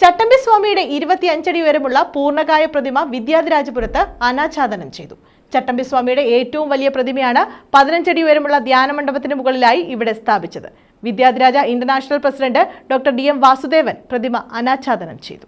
ചട്ടമ്പി സ്വാമിയുടെ ഇരുപത്തിയഞ്ചടി ഉയരമുള്ള പൂർണകായ പ്രതിമ വിദ്യാധിരാജപുരത്ത് അനാച്ഛാദനം ചെയ്തു. ചട്ടമ്പി സ്വാമിയുടെ ഏറ്റവും വലിയ പ്രതിമയാണ് പതിനഞ്ചടി ഉയരമുള്ള ധ്യാന മണ്ഡപത്തിന് മുകളിലായി ഇവിടെ സ്ഥാപിച്ചത്. Vidyadhiraja international president doctor D M Vasudevan പ്രതിമ അനാച്ഛാദനം ചെയ്തു.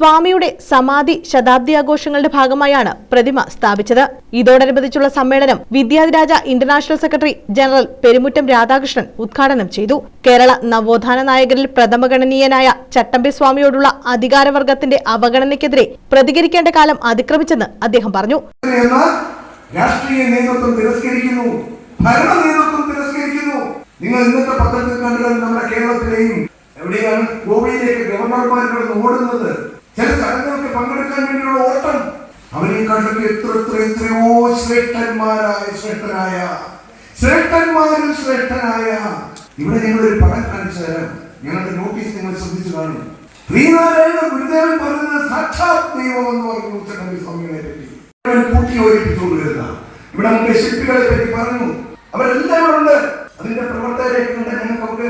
സ്വാമിയുടെ സമാധി ശതാബ്ദി ആഘോഷങ്ങളുടെ ഭാഗമായാണ് പ്രതിമ സ്ഥാപിച്ചത്. ഇതോടനുബന്ധിച്ചുള്ള സമ്മേളനം Vidyadhiraja international secretary general Perumuttam Radhakrishnan ഉദ്ഘാടനം ചെയ്തു. കേരള നവോത്ഥാന നായകരിൽ പ്രഥമഗണനീയനായ ചട്ടമ്പി സ്വാമിയോടുള്ള അധികാരവർഗത്തിന്റെ അവഗണനയ്ക്കെതിരെ പ്രതികരിക്കേണ്ട കാലം അതിക്രമിച്ചെന്ന് അദ്ദേഹം പറഞ്ഞു. രാഷ്ട്രീയ ഭരണ നിങ്ങൾ ഇന്നത്തെ നമ്മുടെ എവിടെയാണ് ഗോവയിലേക്ക് ഗവർണർമാർ ഓടുന്നത്? ചില ചടങ്ങുകൾക്ക് പങ്കെടുക്കാൻ വേണ്ടിയുള്ള ഓട്ടം. അവരെക്കാളൊക്കെ എത്ര എത്ര എത്രയോ ശ്രേഷ്ഠന്മാരായ ശ്രേഷ്ഠനായ ശ്രേഷ്ഠന്മാരിൽ ശ്രേഷ്ഠനായ ഇവിടെ ഞങ്ങൾ ഒരു പടം കാണിച്ചു തരാം. ഞങ്ങളുടെ നോട്ടീസ് നിങ്ങൾ ശ്രദ്ധിച്ചു കാണും. ശ്രീനാരായണ ഗുരുദേവൻ പറയുന്ന സാക്ഷാത് ദൈവം എന്ന് പറഞ്ഞു ചട്ടമ്പി സ്വാമികളെ പറ്റി. കൂട്ടി ഓരിപ്പിച്ചുകൊണ്ടിരുന്ന ഇവിടെ നമുക്ക് ശില്പികളെ പറ്റി പറഞ്ഞു. അവരെല്ലാം ഉണ്ട്. അതിന്റെ പ്രവർത്തകരെ ഞങ്ങൾക്ക് അവർക്ക്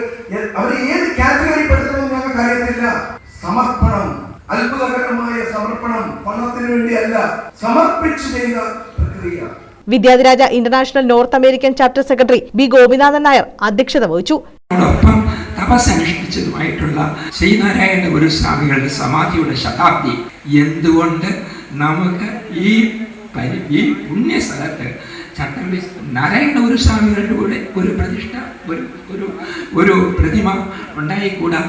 അവരെ ഏത് കാറ്റഗറി പെടുത്തണമെന്ന് ഞങ്ങൾക്ക് അറിയത്തില്ല സമർപ്പണം അത്ഭുതകരമായ സമർപ്പണം പണത്തിന് വേണ്ടിയല്ല സമർപ്പിച്ചു ചെയ്ത പ്രക്രിയ. Vidyadhiraja international north American chapter secretary B Gopinathan Nair അധ്യക്ഷത വഹിച്ചു. അതോടൊപ്പം തപസ്സനുഷ്ഠിച്ചതുമായിട്ടുള്ള ശ്രീനാരായണ ഗുരുസ്വാമികളുടെ സമാധിയുടെ ശതാബ്ദി. എന്തുകൊണ്ട് നമുക്ക് ഈ ഈ ഈ പുണ്യസ്ഥലത്ത് ചട്ടമ്പി നാരായണ ഗുരുസ്വാമികളുടെ കൂടെ ഒരു പ്രതിഷ്ഠ ഒരു ഒരു ഒരു പ്രതിമ ഉണ്ടായിക്കൂടാ?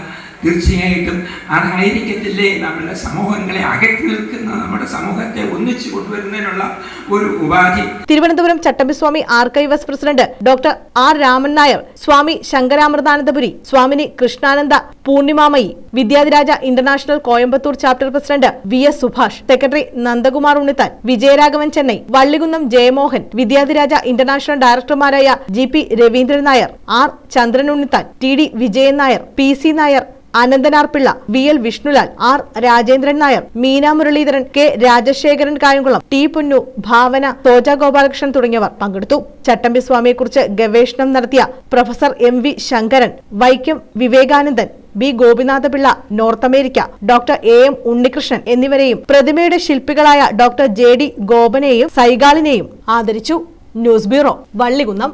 തീർച്ചയായിട്ടും അതായിരിക്കത്തില്ലേ നമ്മുടെ സമൂഹങ്ങളെ അകറ്റി നിൽക്കുന്ന നമ്മുടെ സമൂഹത്തെ ഒന്നിച്ചു കൊണ്ടുവരുന്നതിനുള്ള ഒരു ഉപാധി. Thiruvananthapuram Chattampiswami archives president doctor R Raman Nair Swami Shankaramritanandapuri Swamini Krishnananda Poornimamayi. Vidyadhiraja international Coimbatore chapter president V S Subhash secretary Nandakumar Unnithan Vijayaraghavan Chennai Vallikunnam Jayamohan Vidyadhiraja international ഡയറക്ടർമാരായ G P Raveendran Nair R Chandran Unnithan T D Vijayan Nair P C Nair Ananthanar Pillai V L Vishnulal R Rajendran Nair Meena Muraleedharan K Rajasekharan Kayamkulam T Punnu Bhavana Thoja Gopalakrishnan തുടങ്ങിയവർ പങ്കെടുത്തു. ചട്ടമ്പി സ്വാമിയെക്കുറിച്ച് ഗവേഷണം നടത്തിയ professor M V Sankaran Vaikom Vivekanandan B Gopinathapillai north America doctor A M Unnikrishnan എന്നിവരെയും പ്രതിമയുടെ ശില്പികളായ doctor J D ഗോപനെയും സൈഗാളിനെയും ആദരിച്ചു. News bureau Vallikunnam.